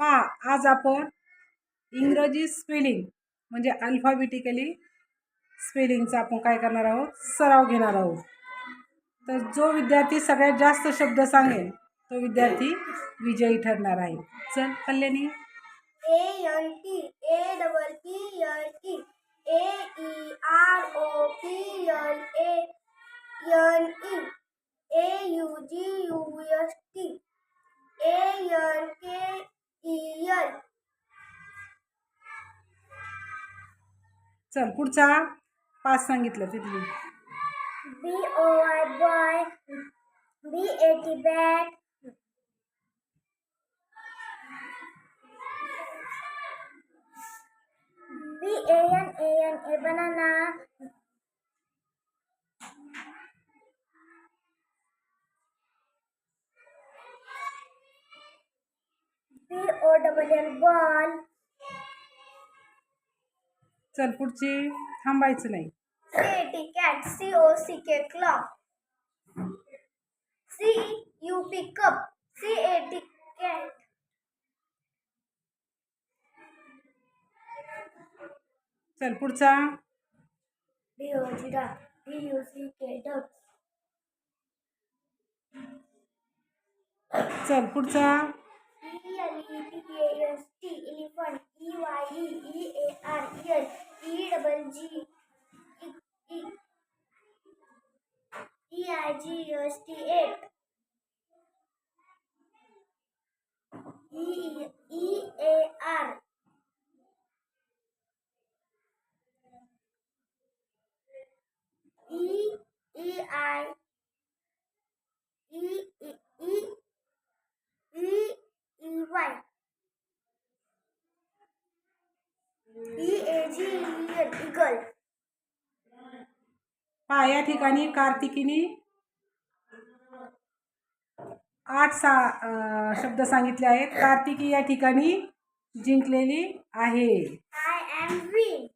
पा आज आपण इंग्रजी स्पेलिंग म्हणजे अल्फाबेटिकली स्पेलिंगचा आपण काय करणार आहोत? सराव घेणार आहोत. तर जो विद्यार्थी सगळ्यात जास्त शब्द सांगेल तो विद्यार्थी विजयी ठरणार आहे. चल Kalyani. A N T A double P L T. A E R O P L A N E. A U G चल पुढचा पाच सांगितलं तिथली. B O Y boy B A T bag B A N A N A banana. B O double L ball. चल पुढची थांबायचं नाही cat C O C K claw C U P cup C A T cat चल पुढचा D O giraffe D U C K duck चल पुढचा E L E P A S T elephant E Y E E E T eight E E A R. E E I E G E पहा या ठिकाणी कार्तिकीने आठ सा अं, शब्द सांगितले आहेत. कार्तिकी या ठिकाणी जिंकलेली आहे. I am win